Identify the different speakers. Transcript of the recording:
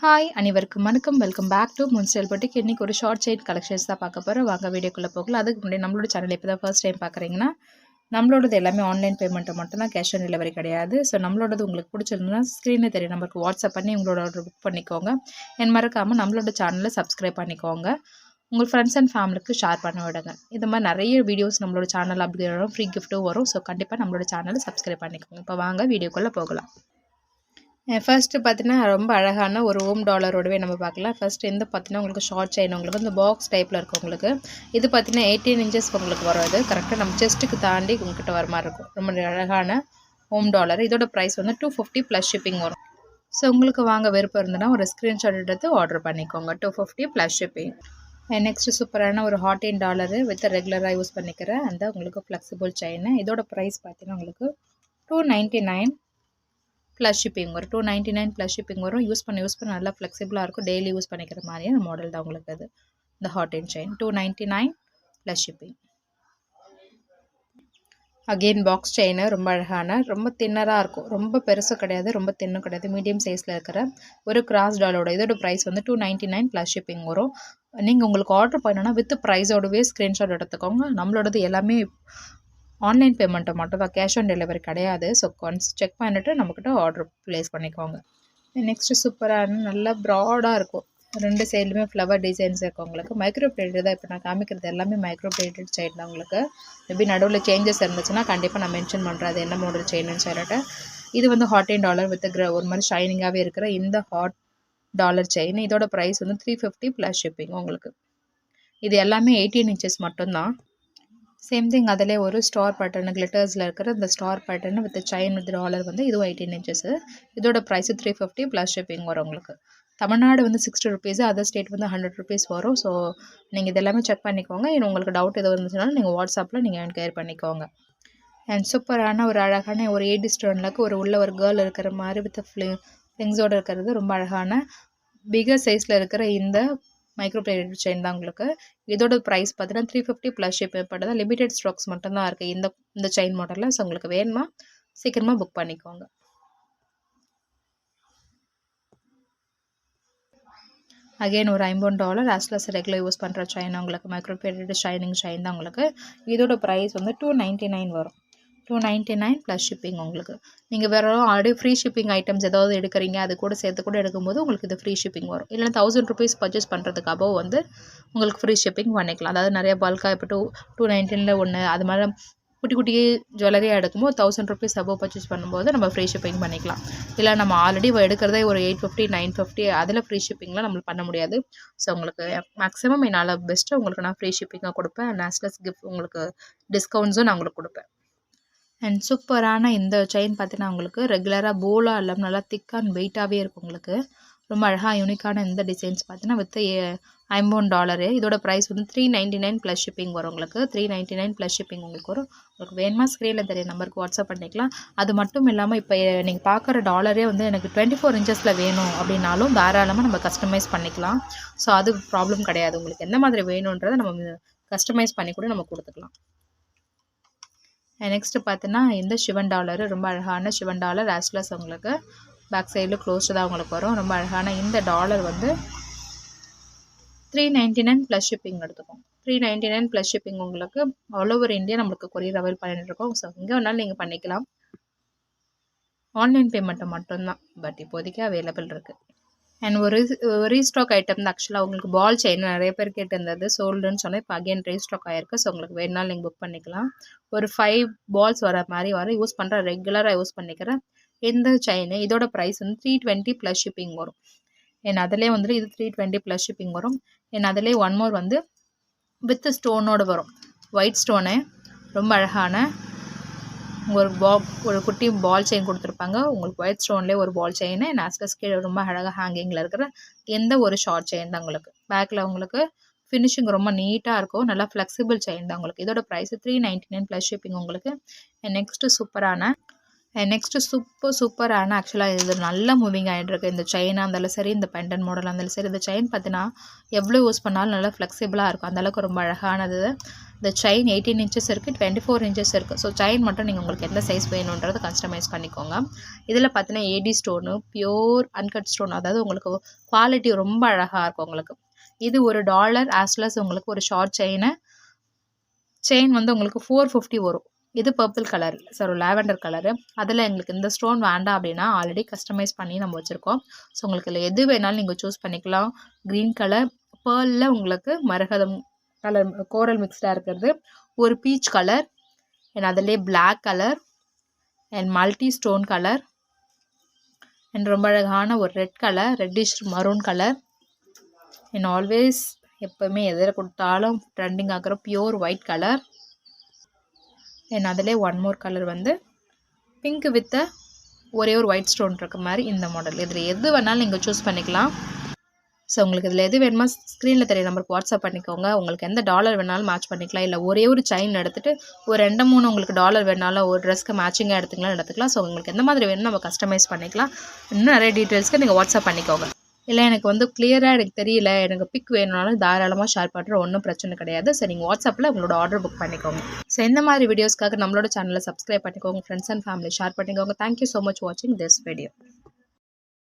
Speaker 1: Hi அனைவருக்கும் வணக்கம். Welcome back to முன்ஸ்டைல் பட்டிக்கு இன்றைக்கி ஒரு ஷார்ட் செயின் கலெக்ஷன்ஸ் தான் பார்க்க போகிறோம் வாங்க வீடியோக்குள்ளே போகலாம். அதுக்கு முன்னாடி நம்மளோட சேனல் இப்போ தான் ஃபர்ஸ்ட் டைம் பார்க்குறீங்கன்னா நம்மளோடது எல்லாமே ஆன்லைன் பேமெண்ட்டை மட்டும் தான் கேஷ் ஆன் டெலிவரி கிடையாது. ஸோ நம்மளோடது உங்களுக்கு பிடிச்சிருந்ததுன்னா ஸ்க்ரீனில் தெரியும் நம்பருக்கு வாட்ஸ்அப் பண்ணி உங்களோட ஆர்டர் புக் பண்ணிக்கோங்க. என் மறக்காமல் நம்மளோட சேனலை சப்ஸ்கிரைப் பண்ணிக்கோங்க. உங்கள் ஃப்ரெண்ட்ஸ் அண்ட் ஃபேமிலிக்கு ஷேர் பண்ண விடுங்க. இது மாதிரி நிறைய வீடியோஸ் நம்மளோட சேனல் அப்படி வரும் ஃப்ரீ கிஃப்ட்டும் வரும். ஸோ கண்டிப்பாக நம்மளோட சேனலை சப்ஸ்கிரைப் பண்ணிக்கோங்க. இப்போ வாங்க வீடியோக்குள்ளே போகலாம். ஃபர்ஸ்ட்டு பார்த்தீங்கன்னா ரொம்ப அழகான ஒரு ஓம் டாலரோடவே நம்ம பார்க்கலாம். ஃபஸ்ட்டு இந்த பார்த்தீங்கன்னா உங்களுக்கு ஷார்ட் செயின் உங்களுக்கு இந்த பாக்ஸ் டைப்பில் இருக்கும் உங்களுக்கு. இது பார்த்தீங்கன்னா எயிட்டீன் இன்ச்சஸ் உங்களுக்கு வராது கரெக்டாக நம்ம செஸ்ட்டுக்கு தாண்டி உங்ககிட்ட வர மாதிரி இருக்கும். ரொம்ப அழகான ஹோம் டாலர். இதோட ப்ரைஸ் வந்து டூ ஃபிஃப்டி ப்ளஸ் ஷிப்பிங் வரும். ஸோ உங்களுக்கு வாங்க விருப்பம் இருந்ததுன்னா ஒரு ஸ்க்ரீன்ஷாட் எடுத்து ஆர்டர் பண்ணிக்கோங்க. Two fifty plus shipping next சூப்பரான ஒரு ஹாட்டின் டாலரு வித் ரெகுலராக யூஸ் பண்ணிக்கிற அந்த உங்களுக்கு ஃப்ளெக்சிபிள் செயின் இதோட ப்ரைஸ் பார்த்தீங்கன்னா உங்களுக்கு two ninety nine plus shipping வரும். Two ninety nine plus shipping வரும். யூஸ் பண்ண யூஸ் பண்ண நல்லா ஃப்ளெக்சிபிளாக இருக்கும். டெய்லி யூஸ் பண்ணிக்கிற மாதிரியான மாடல் தான் உங்களுக்கு அது. இந்த heart and chain two ninety nine plus shipping again box chain ரொம்ப அழகான ரொம்ப தின்னராக இருக்கும். ரொம்ப பெருசாக கிடையாது ரொம்ப தின்னும் கிடையாது. மீடியம் சைஸில் இருக்கிற ஒரு கிராஸ் டாலோட இதோட ப்ரைஸ் வந்து two ninety nine plus shipping வரும். நீங்கள் உங்களுக்கு ஆர்டர் பண்ணணும்னா வித் ப்ரைஸோடவே ஸ்க்ரீன்ஷாட் எடுத்துக்கோங்க. நம்மளோடது எல்லாமே ஆன்லைன் பேமெண்ட்டை மட்டும் தான் கேஷ் ஆன் டெலிவரி கிடையாது. ஸோ ஒன்ஸ் செக் பண்ணிவிட்டு நம்மக்கிட்ட ஆர்டர் ப்ளேஸ் பண்ணிக்கோங்க. நெக்ஸ்ட்டு சூப்பரான நல்லா ப்ராடாக இருக்கும். ரெண்டு சைட்லையுமே ஃப்ளவர் டிசைன்ஸ் இருக்கும் உங்களுக்கு. மைக்ரோ பிளேட்டட் தான் இப்போ நான் காமிக்கிறது. எல்லாமே மைக்ரோ பிளேட்டட் செயின் தான் உங்களுக்கு. மேபி நடுவில் சேஞ்சஸ் இருந்துச்சுன்னா கண்டிப்பாக நான் மென்ஷன் பண்ணுறேன் அது என்ன மாடல் செயின்னு சொல்லிட்டு. இது வந்து ஹாட் அண்ட் டாலர் வித் கிர ஒரு மாதிரி ஷைனிங்காகவே இருக்கிற இந்த ஹாட் டாலர் செயின் இதோட ப்ரைஸ் வந்து த்ரீ ஃபிஃப்டி ப்ளஸ் ஷிப்பிங் உங்களுக்கு. இது எல்லாமே எயிட்டீன் இன்ச்சஸ் மட்டும்தான். சேம் திங் அதிலே ஒரு ஸ்டார் பேட்டர்னு கிளிட்டர்ஸில் இருக்கிற இந்த star pattern with chain with dollar வந்து இதுவும் எயிட்டீன் இன்ச்சஸ் இதோட price three fifty plus shipping வரும் உங்களுக்கு. தமிழ்நாடு வந்து சிக்ஸ்டி ருபீஸ் அதர் ஸ்டேட் வந்து ஹண்ட்ரட் ருபீஸ் வரும். ஸோ நீங்கள் இதெல்லாமே செக் பண்ணிக்கோங்க. இன்னும் உங்களுக்கு டவுட் எதுவும் இருந்துச்சுனாலும் நீங்கள் வாட்ஸ்அப்பில் நீங்கள் என்கொயர் பண்ணிக்கோங்க. அண்ட் சூப்பரான ஒரு அழகான ஒரு எயிட்டி ஸ்டோன்லக்கு ஒரு உள்ள ஒரு கேர்ள் இருக்கிற மாதிரி வித் ஃப்ளி திங்ஸோடு இருக்கிறது ரொம்ப அழகான. பிகர் சைஸில் இருக்கிற இந்த மைக்ரோ பிளேட் செயின் தான் உங்களுக்கு. இதோட ப்ரைஸ் பார்த்தீங்கன்னா த்ரீ ஃபிஃப்டி ப்ளஸ் ஷிப் பண்ணுறது லிமிடெட் ஸ்டாக்ஸ் மட்டும்தான் இருக்குது இந்த இந்த செயின் மாடலில் ஸோ உங்களுக்கு வேணுமா சீக்கிரமாக புக் பண்ணிக்கோங்க. அகெயின் ஒரு ஐம்பது டாலர் ஆஸ்லஸ் ரெகுலர் யூஸ் பண்ணுற செயின் உங்களுக்கு. மைக்ரோ பிளேட் ஷைனிங் செயின் தான் உங்களுக்கு. இதோட ப்ரைஸ் வந்து டூ நைன்ட்டி நைன் வரும். Two ninety nine plus shipping உங்களுக்கு. நீங்கள் வேறு ஆல்ரெடி ஃப்ரீ ஷிப்பிங் ஐட்டம்ஸ் ஏதாவது எடுக்கிறீங்க அது கூட சேர்த்து கூட எடுக்கும்போது உங்களுக்கு இது ஃப்ரீ ஷிப்பிங் வரும். இல்லைனா தௌசண்ட் ருபீஸ் பர்ச்சேஸ் பண்ணுறதுக்கு அபவ் வந்து உங்களுக்கு ஃப்ரீ ஷிப்பிங் பண்ணிக்கலாம். அதாவது நிறைய பல்காக இப்போ டூ டூ நைன்டீனில் ஒன்று அது மாதிரி குட்டி குட்டி ஜுவல்லரியாக எடுக்கும்போது தௌசண்ட் ருபீஸ் அபவ் பர்ச்சேஸ் பண்ணும்போது நம்ம ஃப்ரீ ஷிப்பிங் பண்ணிக்கலாம். இல்லை நம்ம ஆல்ரெடி எடுக்கிறதே ஒரு எயிட் ஃபிஃப்டி நைன் ஃபிஃப்டி அதில் ஃப்ரீ ஷிப்பிங்லாம் நம்மளுக்கு பண்ண முடியாது. ஸோ உங்களுக்கு மேக்ஸிமம் என்னால் பெஸ்ட்டு உங்களுக்கு நான் ஃப்ரீ ஷிப்பிங்காக கொடுப்பேன். நேஷ்லஸ் கிஃப்ட் உங்களுக்கு டிஸ்கவுண்ட்ஸும் நான் உங்களுக்கு கொடுப்பேன். அண்ட் சூப்பரான இந்த செயின் பார்த்தீங்கன்னா உங்களுக்கு ரெகுலராக போலாக இல்லாமல் நல்லா திக் அண்ட் வெயிட்டாகவே இருக்கும் உங்களுக்கு. ரொம்ப அழகாக யூனிக்கான இந்த டிசைன்ஸ் பார்த்தீங்கன்னா வித் ஐம்பது டாலரு இதோட ப்ரைஸ் வந்து three ninety nine plus shipping வரும் உங்களுக்கு. Three ninety nine plus shipping உங்களுக்கு வரும். உங்களுக்கு வேணுமா ஸ்க்ரீனில் தெரிய நம்பருக்கு வாட்ஸ்அப் பண்ணிக்கலாம். அது மட்டும் இல்லாமல் இப்போ நீங்கள் பார்க்குற டாலரே வந்து எனக்கு டுவெண்ட்டி ஃபோர் இன்ச்சஸில் வேணும் அப்படின்னாலும் தாராளமாக நம்ம கஸ்டமைஸ் பண்ணிக்கலாம். ஸோ அது ப்ராப்ளம் கிடையாது. உங்களுக்கு எந்த மாதிரி வேணுன்றதை நம்ம கஸ்டமைஸ் பண்ணி கூட நம்ம கொடுத்துக்கலாம். நெக்ஸ்ட்டு பார்த்தீங்கன்னா இந்த சிவன் டாலரு ரொம்ப அழகான சிவன் டாலர் ஆஸ்லஸ் உங்களுக்கு பேக் சைடில் க்ளோஸ்டு தான் உங்களுக்கு வரும். ரொம்ப அழகான இந்த டாலர் வந்து three ninety nine plus shipping எடுத்துக்கும். Three ninety nine plus shipping உங்களுக்கு ஆல் ஓவர் இந்தியா நம்மளுக்கு கொரியர் அவைல் பண்ணிட்டுருக்கோம். ஸோ எங்கே வேணாலும் நீங்கள் பண்ணிக்கலாம். ஆன்லைன் பேமெண்ட்டை மட்டும்தான். பட் இப்போதைக்கு அவைலபிள் இருக்குது அண்ட் ஒரு ரீஸ்டாக் ஐட்டம் தான். ஆக்சுவலாக உங்களுக்கு பால் செயின் நிறைய பேர் கேட்டிருந்தது. சோல்டுன்னு சொன்னால் இப்போ அகைன் ரீஸ்டாக் ஆயிருக்கு. ஸோ உங்களுக்கு வேணுனாலும் நீங்கள் புக் பண்ணிக்கலாம். ஒரு ஃபைவ் பால்ஸ் வர மாதிரி வர யூஸ் பண்ணுற ரெகுலராக யூஸ் பண்ணிக்கிறேன். இந்த செயின் இதோட ப்ரைஸ் வந்து த்ரீ டுவெண்ட்டி ப்ளஸ் ஷிப்பிங் வரும். என் அதிலே வந்துட்டு இது த்ரீ டுவெண்ட்டி ப்ளஸ் ஷிப்பிங் வரும். என் அதிலே ஒன் மோர் வந்து வித் ஸ்டோனோடு வரும். ஒயிட் ஸ்டோனு ரொம்ப அழகான ஒரு பா ஒரு குட்டி பால் செயின் கொடுத்துருப்பாங்க. உங்களுக்கு ஒயிட் ஸ்டோன்லேயே ஒரு பால் செயின் நாஸ்டஸ் கீழே ரொம்ப அழகாக ஹேங்கிங்கில் இருக்கிற எந்த ஒரு ஷார்ட் செயின் தான் உங்களுக்கு. பேக்கில் உங்களுக்கு ஃபினிஷிங் ரொம்ப நீட்டாக இருக்கும். நல்லா ஃப்ளெக்சிபிள் செயின் தான் உங்களுக்கு. இதோட price three ninety nine plus shipping உங்களுக்கு நெக்ஸ்ட்டு சூப்பரான நெக்ஸ்ட்டு சூப்பர் சூப்பரான ஆக்சுவலாக இது நல்ல மூவிங் ஆகிட்டுருக்கு இந்த செயினாக இருந்தாலும் சரி இந்த பெண்டன் மாடலாக இருந்தாலும் சரி இந்த செயின் பார்த்தீங்கன்னா எவ்வளோ யூஸ் பண்ணாலும் நல்லா ஃப்ளெக்சிபிளாக இருக்கும். அந்தளவுக்கு ரொம்ப அழகானது. இந்த செயின் எயிட்டீன் இன்ச்சஸ் இருக்குது டுவெண்ட்டி ஃபோர் இன்ச்சஸ் இருக்குது ஸோ செயின் மட்டும் நீங்கள் உங்களுக்கு எந்த சைஸ் வேணுன்றது கஸ்டமைஸ் பண்ணிக்கோங்க. இதில் பார்த்தீங்கன்னா AD stone pure uncut stone அதாவது உங்களுக்கு குவாலிட்டி ரொம்ப அழகாக இருக்கும் உங்களுக்கு. இது ஒரு டாலர் ஆஸ்லஸ் உங்களுக்கு ஒரு ஷார்ட் செயினை செயின் வந்து உங்களுக்கு ஃபோர் ஃபிஃப்டி வரும். இது purple colour sir lavender colour அதில் எங்களுக்கு இந்த ஸ்டோன் வேண்டாம் அப்படின்னா ஆல்ரெடி கஸ்டமைஸ் பண்ணி நம்ம வச்சுருக்கோம். ஸோ உங்களுக்கு இதில் எது வேணாலும் நீங்கள் சூஸ் பண்ணிக்கலாம். க்ரீன் கலர் பேர்லில் உங்களுக்கு மரகதம் கலர் கோரல் மிக்ஸ்டாக இருக்கிறது. ஒரு பீச் கலர் அண்ட் அதிலே black colour and multi stone colour and ரொம்ப அழகான ஒரு red colour reddish maroon colour and always எப்போவுமே எதில் கொடுத்தாலும் ட்ரெண்டிங் ஆகிற பியோர் ஒயிட் கலர் அண்ட் அதிலே ஒன் மோர் கலர் வந்து பிங்க் வித் ஒரே ஒரு ஒயிட் ஸ்டோன் இருக்க மாதிரி இந்த மாடல் இதில் எது வேணாலும் நீங்கள் சூஸ் பண்ணிக்கலாம். ஸோ உங்களுக்கு இதில் எது வேணுமோ ஸ்க்ரீனில் தெரிய நம்பருக்கு வாட்ஸ்அப் பண்ணிக்கோங்க. உங்களுக்கு எந்த டாலர் வேணாலும் மேட்ச் பண்ணிக்கலாம். இல்லை ஒரே ஒரு செயின் எடுத்துகிட்டு ஒரு ரெண்டு மூணு உங்களுக்கு டாலர் வேணாலும் ஒரு ட்ரெஸ்க்கு மேட்சிங்காக எடுத்துக்கலாம் எடுத்துக்கலாம். ஸோ உங்களுக்கு எந்த மாதிரி வேணும் நம்ம கஸ்டமைஸ் பண்ணிக்கலாம். இன்னும் நிறைய டீட்டெயில்ஸ்க்கு நீங்கள் வாட்ஸ்அப் பண்ணிக்கோங்க. இல்லை எனக்கு வந்து கிளியராக எனக்கு தெரியல. எனக்கு பிக் வேணும்னாலும் தாராளமாக ஷேர் பண்ணுற ஒன்றும் பிரச்சனை கிடையாது. சரி நீங்கள் வாட்ஸ்அப்பில் உங்களோட ஆர்டர் புக் பண்ணிக்கோங்க. ஸோ இந்த மாதிரி வீடியோஸ்க்காக நம்மளோட சேனலை சப்ஸ்கிரைப் பண்ணிக்கோங்க. ஃப்ரெண்ட்ஸ் அண்ட் ஃபேமிலி ஷேர் பண்ணிக்கோங்க. தேங்க்யூ ஸோ மச் வாட்சிங் திஸ் வீடியோ